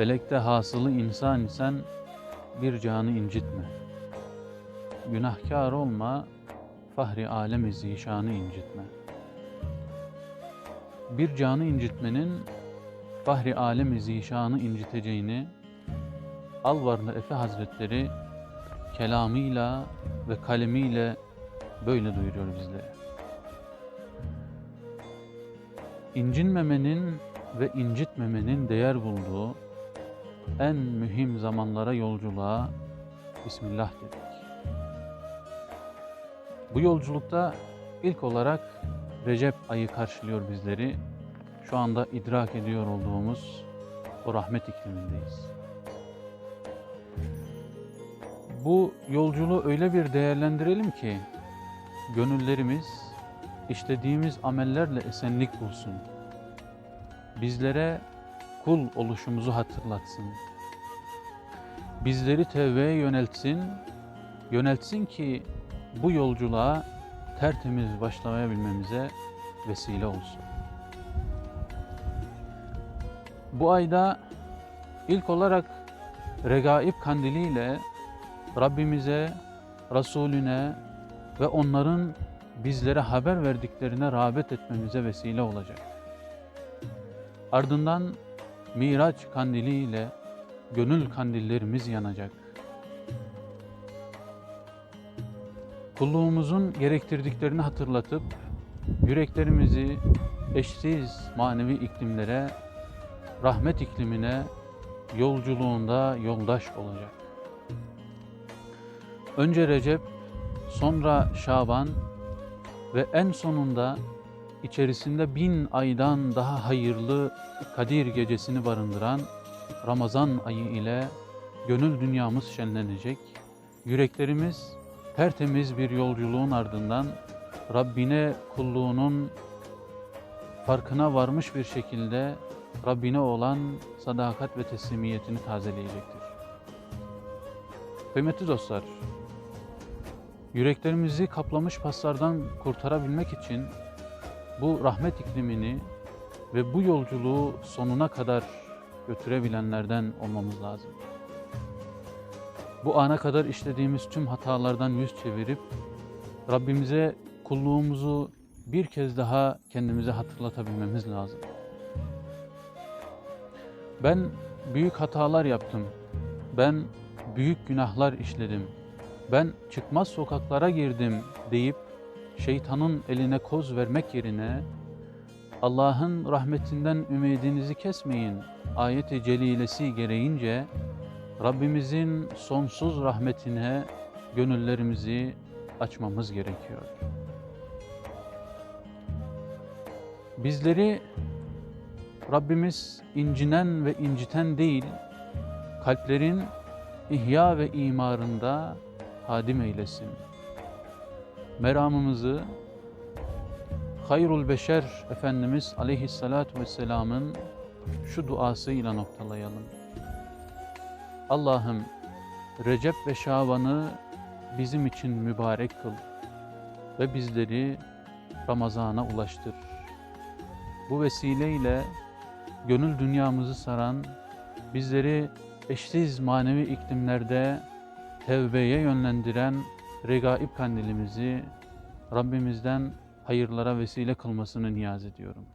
Felekte hasılı insan isen bir canı incitme. Günahkar olma, fahri alem zişanı incitme. Bir canı incitmenin fahri alem zişanı inciteceğini Alvarlı Efe Hazretleri kelamıyla ve kalemiyle böyle duyuruyor bizlere. İncinmemenin ve incitmemenin değer bulduğu en mühim zamanlara yolculuğa Bismillah dedik. Bu yolculukta ilk olarak Recep ayı karşılıyor bizleri. Şu anda idrak ediyor olduğumuz o rahmet iklimindeyiz. Bu yolculuğu öyle bir değerlendirelim ki gönüllerimiz işlediğimiz amellerle esenlik bulsun. Bizlere kul oluşumuzu hatırlatsın. Bizleri tevbeye yöneltsin, yöneltsin ki bu yolculuğa tertemiz başlayabilmemize vesile olsun. Bu ayda ilk olarak Regaib kandiliyle Rabbimize, Resulüne ve onların bizlere haber verdiklerine rağbet etmemize vesile olacak. Ardından Miraç kandiliyle gönül kandillerimiz yanacak. Kulluğumuzun gerektirdiklerini hatırlatıp yüreklerimizi eşsiz manevi iklimlere, rahmet iklimine yolculuğunda yoldaş olacak. Önce Recep, sonra Şaban ve en sonunda içerisinde bin aydan daha hayırlı Kadir gecesini barındıran Ramazan ayı ile gönül dünyamız şenlenecek. Yüreklerimiz tertemiz bir yolculuğun ardından Rabbine kulluğunun farkına varmış bir şekilde Rabbine olan sadakat ve teslimiyetini tazeleyecektir. Kıymetli dostlar, yüreklerimizi kaplamış paslardan kurtarabilmek için bu rahmet iklimini ve bu yolculuğu sonuna kadar götürebilenlerden olmamız lazım. Bu ana kadar işlediğimiz tüm hatalardan yüz çevirip Rabbimize kulluğumuzu bir kez daha kendimize hatırlatabilmemiz lazım. Ben büyük hatalar yaptım. Ben büyük günahlar işledim. Ben çıkmaz sokaklara girdim deyip şeytanın eline koz vermek yerine Allah'ın rahmetinden ümidinizi kesmeyin ayeti celilesi gereğince Rabbimizin sonsuz rahmetine gönüllerimizi açmamız gerekiyor. Bizleri Rabbimiz incinen ve inciten değil, kalplerin ihya ve imarında hadim eylesin. Meramımızı Hayrul Beşer Efendimiz Aleyhisselatü Vesselam'ın şu duasıyla noktalayalım. Allah'ım Recep ve Şaban'ı bizim için mübarek kıl ve bizleri Ramazan'a ulaştır. Bu vesileyle gönül dünyamızı saran, bizleri eşsiz manevi iklimlerde tevbeye yönlendiren regaib kandilimizi Rabbimizden hayırlara vesile kılmasını niyaz ediyorum.